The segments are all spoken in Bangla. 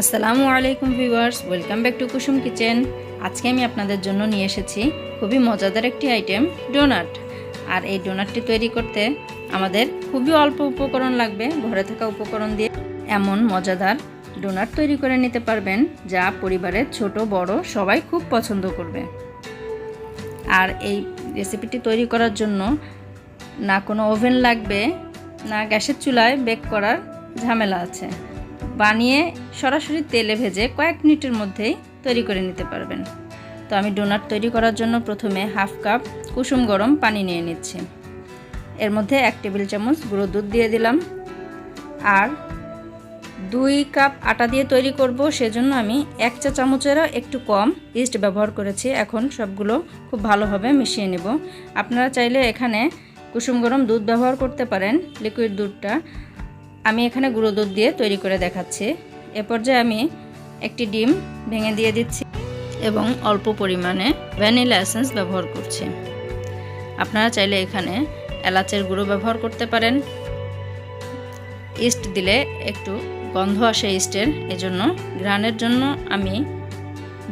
আসসালামু আলাইকুম viewers, welcome back to Kusum kitchen. আজকে আমি আপনাদের জন্য নিয়ে এসেছি খুবই মজাদার একটি আইটেম, ডোনাট। আর এই ডোনাটটি তৈরি করতে আমাদের খুবই অল্প উপকরণ লাগবে, ঘরে থাকা উপকরণ দিয়ে। এমন মজাদার ডোনাট তৈরি করে নিতে পারবেন, যা পরিবারের ছোট, বড় সবাই খুব পছন্দ করবে। আর এই রেসিপিটি তৈরি করার জন্য না কোনো ওভেন লাগবে, না গ্যাসের চুলায় বেক করার ঝামেলা আছে। বানিয়ে সরাসরি তেলে ভেজে কয়েক মিনিটের মধ্যেই তৈরি করে নিতে পারবেন। তো আমি ডোনাট তৈরি করার জন্য প্রথমে হাফ কাপ কুসুম গরম পানি নিয়ে নিচ্ছি। এর মধ্যে এক টেবিল চামচ গুঁড়ো দুধ দিয়ে দিলাম। আর দুই কাপ আটা দিয়ে তৈরি করব, সেজন্য আমি এক চা চামচেরও একটু কম ইস্ট ব্যবহার করেছি। এখন সবগুলো খুব ভালোভাবে মিশিয়ে নেব। আপনারা চাইলে এখানে কুসুম গরম দুধ ব্যবহার করতে পারেন, লিকুইড দুধটা। আমি এখানে গুঁড়ো দুধ দিয়ে তৈরি করে দেখাচ্ছি। এ পর্যায়ে আমি একটি ডিম ভেঙে দিয়ে দিচ্ছি এবং অল্প পরিমাণে ভ্যানিলা এসেন্স ব্যবহার করছি। আপনারা চাইলে এখানে এলাচের গুঁড়ো ব্যবহার করতে পারেন। ইস্ট দিলে একটু গন্ধ আসে ইস্টের, এজন্য গ্রানের জন্য আমি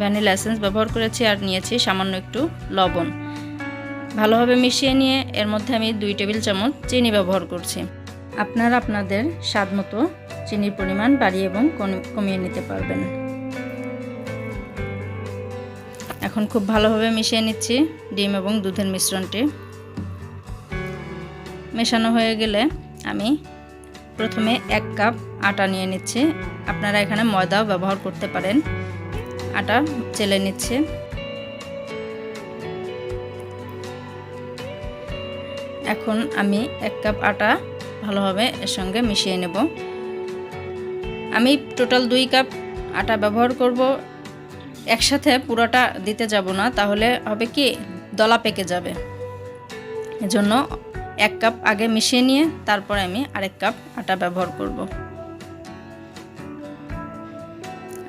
ভ্যানিলা এসেন্স ব্যবহার করেছি আর নিয়েছি সামান্য একটু লবণ। ভালোভাবে মিশিয়ে নিয়ে এর মধ্যে আমি দুই টেবিল চামচ চিনি ব্যবহার করছি। আপনারা আপনাদের স্বাদ মতো চিনির পরিমাণ বাড়িয়ে এবং কমিয়ে নিতে পারবেন। এখন খুব ভালোভাবে মিশিয়ে নিচ্ছি ডিম এবং দুধের মিশ্রণটি। মেশানো হয়ে গেলে আমি প্রথমে এক কাপ আটা নিয়ে নিচ্ছি। আপনারা এখানে ময়দাও ব্যবহার করতে পারেন। আটা চেলে নিচ্ছে। এখন আমি এক কাপ আটা ভালোভাবে এর সঙ্গে মিশিয়ে নেব। আমি টোটাল দুই কাপ আটা ব্যবহার করব। একসাথে পুরোটা দিতে যাব না, তাহলে হবে কি, দলা পেকে যাবে। এজন্য এক কাপ আগে মিশিয়ে নিয়ে তারপরে আমি আরেক কাপ আটা ব্যবহার করব।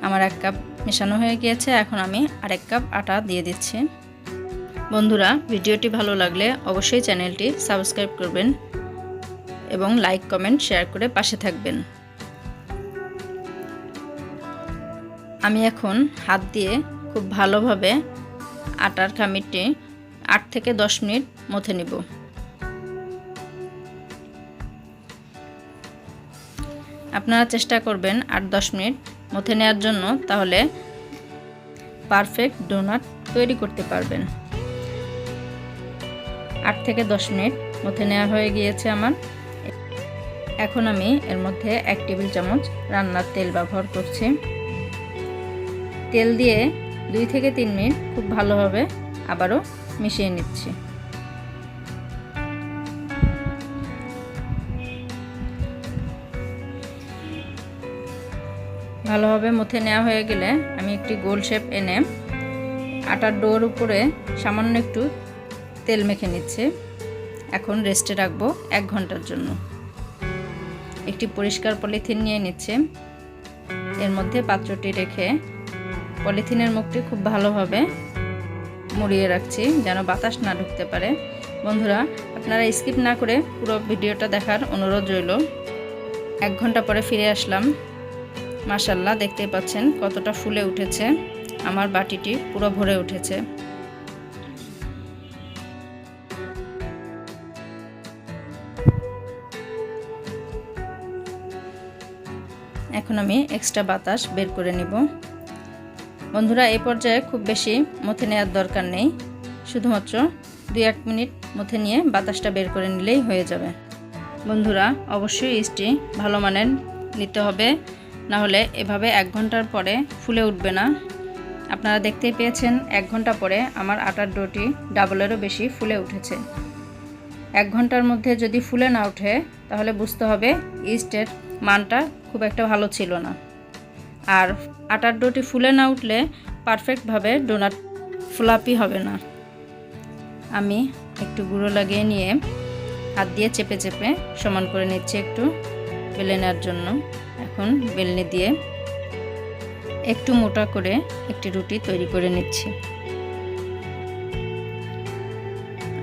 আমার এক কাপ মেশানো হয়ে গিয়েছে, এখন আমি আরেক কাপ আটা দিয়ে দিচ্ছি। বন্ধুরা, ভিডিওটি ভালো লাগলে অবশ্যই চ্যানেলটি সাবস্ক্রাইব করবেন। এবং লাইক, কমেন্ট, শেয়ার করে পাশে থাকবেন। আমি এখন হাত দিয়ে খুব ভালোভাবে আটার খামিরটি আট থেকে দশ মিনিট মথে নিব। আপনারা চেষ্টা করবেন আট দশ মিনিট মথে নেওয়ার জন্য, তাহলে পারফেক্ট ডোনাট তৈরি করতে পারবেন। আট থেকে দশ মিনিট মথে নেওয়া হয়ে গিয়েছে আমার। এখন আমি এর মধ্যে এক টেবিল চামচ রান্নার তেল ব্যবহার করছি। তেল দিয়ে দুই থেকে তিন মিনিট খুব ভালোভাবে আবারও মিশিয়ে নিচ্ছি। ভালোভাবে মুথে নেওয়া হয়ে গেলে আমি একটি গোল শেপ এনে আটার ডোর উপরে সামান্য একটু তেল মেখে নিচ্ছে। এখন রেস্টে রাখব এক ঘণ্টার জন্য। একটি পরিষ্কার পলিথিন নিয়ে নিচ্ছে। এর মধ্যে পাত্রটি রেখে পলিথিনের মুখটি খুব ভালোভাবে মুড়িয়ে রাখছি, যেন বাতাস না ঢুকতে পারে। বন্ধুরা, আপনারা স্কিপ না করে পুরো ভিডিওটা দেখার অনুরোধ রইল। এক ঘণ্টা পরে ফিরে আসলাম। মাসাল্লাহ দেখতে পাচ্ছেন কতটা ফুলে উঠেছে। আমার বাটিটি পুরো ভরে উঠেছে। এখন আমি এক্সট্রা বাতাস বের করে নিব। বন্ধুরা এই পর্যায়ে খুব বেশি মথে নেওয়ার দরকার নেই। শুধুমাত্র দুই এক মিনিট মথে নিয়ে বাতাসটা বের করে নিলেই হয়ে যাবে। বন্ধুরা, অবশ্যই ইস্টি ভালো মানের নিতে হবে। না হলে এভাবে এক ঘণ্টার পরে ফুলে উঠবে না। আপনারা দেখতেই পেয়েছেন, এক ঘণ্টা পরে আমার আটার ডোটি ডাবলেরও বেশি ফুলে উঠেছে। এক ঘণ্টার মধ্যে যদি ফুলে না ওঠে, তাহলে বুঝতে হবে ইস্টের মানটা খুব একটা ভালো ছিল না। আর আটার ডোটি ফুলে না উঠলে পারফেক্টভাবে ডোনাট ফ্লাপি হবে না। আমি একটু গুঁড়ো লাগিয়ে নিয়ে হাত দিয়ে চেপে চেপে সমান করে নিচ্ছি একটু বেলে নেওয়ার জন্য। এখন বেলনি দিয়ে একটু মোটা করে একটি রুটি তৈরি করে নিচ্ছি।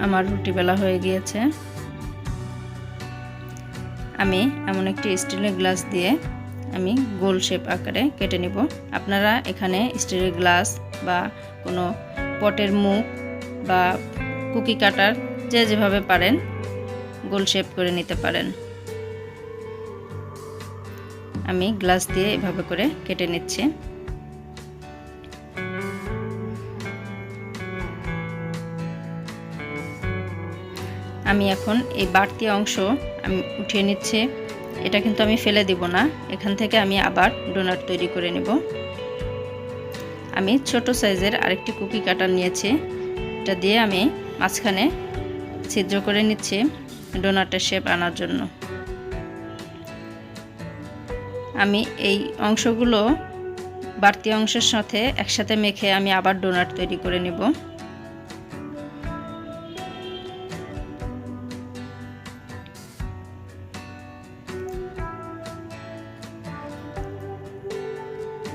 আমার রুটি বেলা হয়ে গিয়েছে। আমি এমন একটি স্টিলের গ্লাস দিয়ে আমি গোল শেপ আকারে কেটে নিব। আপনারা এখানে স্টিলের গ্লাস বা কোনো পটের মুখ বা কুকি কাটার যে যেভাবে পারেন গোল শেপ করে নিতে পারেন। আমি গ্লাস দিয়ে এভাবে করে কেটে নিচ্ছি। আমি এখন এই বাড়তি অংশ আমি উঠিয়ে নিচ্ছি। এটা কিন্তু আমি ফেলে দিব না। এখান থেকে আমি আবার ডোনাট তৈরি করে নেব। আমি ছোট সাইজের আরেকটি কুকি কাটার নিয়েছি। এটা দিয়ে আমি মাঝখানে ছিদ্র করে নিচ্ছি ডোনাটের শেপ আনার জন্য। আমি এই অংশগুলো বাড়তি অংশের সাথে একসাথে মেখে আমি আবার ডোনাট তৈরি করে নেব।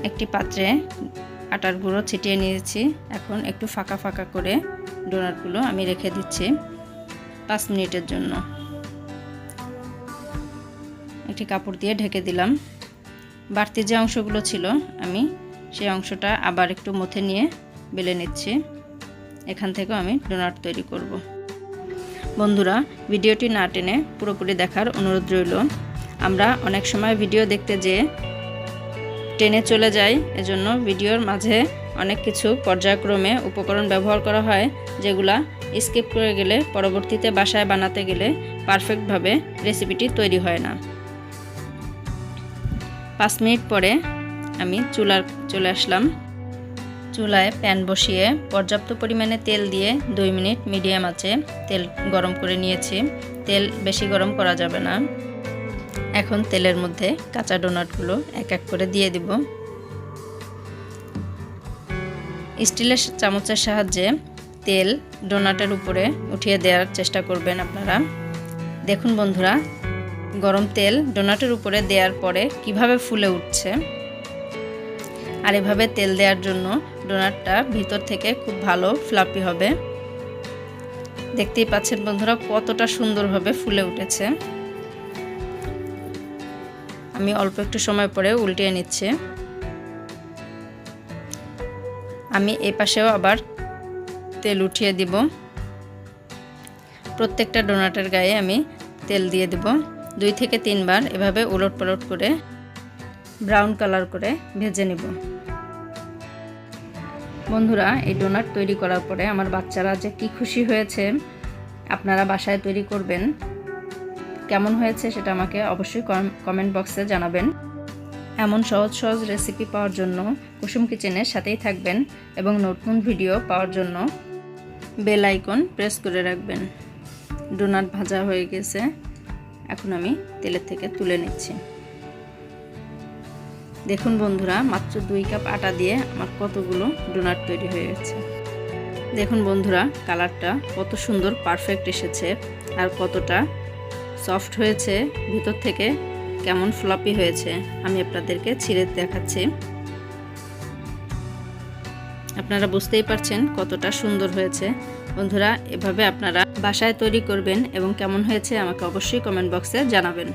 একটি পাত্রে আটার গুঁড়ো ছিটিয়ে নিয়েছি। এখন একটু ফাঁকা ফাঁকা করে ডোনাটগুলো আমি রেখে দিচ্ছি পাঁচ মিনিটের জন্য। একটি কাপড় দিয়ে ঢেকে দিলাম। বাড়তি যে অংশগুলো ছিল, আমি সেই অংশটা আবার একটু মথে নিয়ে বেলে নিচ্ছি। এখান থেকেও আমি ডোনাট তৈরি করব। বন্ধুরা, ভিডিওটি না টেনে পুরোপুরি দেখার অনুরোধ রইল। আমরা অনেক সময় ভিডিও দেখতে যেয়ে টেনে চলে যাই, এজন্য ভিডিওর মাঝে অনেক কিছু পর্যায়ক্রমে উপকরণ ব্যবহার করা হয়, যেগুলা স্কিপ করে গেলে, পরবর্তীতে বাসায় বানাতে গেলে পারফেক্টভাবে রেসিপিটি তৈরি হয় না। পাঁচ মিনিট পরে আমি চুলার, চলে আসলাম। চুলায় প্যান বসিয়ে পর্যাপ্ত পরিমাণে তেল দিয়ে দুই মিনিট মিডিয়াম আছে তেল গরম করে নিয়েছি। তেল বেশি গরম করা যাবে না। এখন তেলের মধ্যে কাঁচা ডোনাটগুলো এক এক করে দিয়ে দিব। স্টিলের চামচের সাহায্যে তেল ডোনাটের উপরে উঠিয়ে দেওয়ার চেষ্টা করবেন আপনারা। দেখুন বন্ধুরা, গরম তেল ডোনাটের উপরে দেওয়ার পরে কীভাবে ফুলে উঠছে। আর এভাবে তেল দেওয়ার জন্য ডোনাটটা ভিতর থেকে খুব ভালো ফ্লাপি হবে। দেখতেই পাচ্ছেন বন্ধুরা, কতটা সুন্দরভাবে ফুলে উঠেছে। আমি অল্প একটু সময় পরে উল্টিয়ে নিচ্ছি। আমি এই পাশেও আবার তেল উঠিয়ে দিব। প্রত্যেকটা ডোনাটের গায়ে আমি তেল দিয়ে দেব। দুই থেকে তিনবার এভাবে উলট পালট করে ব্রাউন কালার করে ভেজে নেব। বন্ধুরা, এই ডোনাট তৈরি করার পরে আমার বাচ্চারা যে কি খুশি হয়েছে, আপনারা বাসায় তৈরি করবেন। কেমন হয়েছে সেটা আমাকে অবশ্যই কমেন্ট বক্সে জানাবেন। এমন সহজ সহজ রেসিপি পাওয়ার জন্য কুসুম কিচেনের সাথেই থাকবেন এবং নতুন ভিডিও পাওয়ার জন্য বেল আইকন প্রেস করে রাখবেন। ডোনাট ভাজা হয়ে গেছে। এখন আমি তেলের থেকে তুলে নিচ্ছি। দেখুন বন্ধুরা, মাত্র দুই কাপ আটা দিয়ে আমার কতগুলো ডোনাট তৈরি হয়ে গেছে। দেখুন বন্ধুরা কালারটা কত সুন্দর পারফেক্ট এসেছে। আর কতটা সফট হয়েছে, ভিতর থেকে কেমন ফ্লপি হয়েছে আমি আপনাদেরকে ছিঁড়ে দেখাচ্ছি। আপনারা বুঝতেই পারছেন কতটা সুন্দর হয়েছে। বন্ধুরা, এভাবে আপনারা বাসায় তৈরি করবেন এবং কেমন হয়েছে আমাকে অবশ্যই কমেন্ট বক্সে জানাবেন।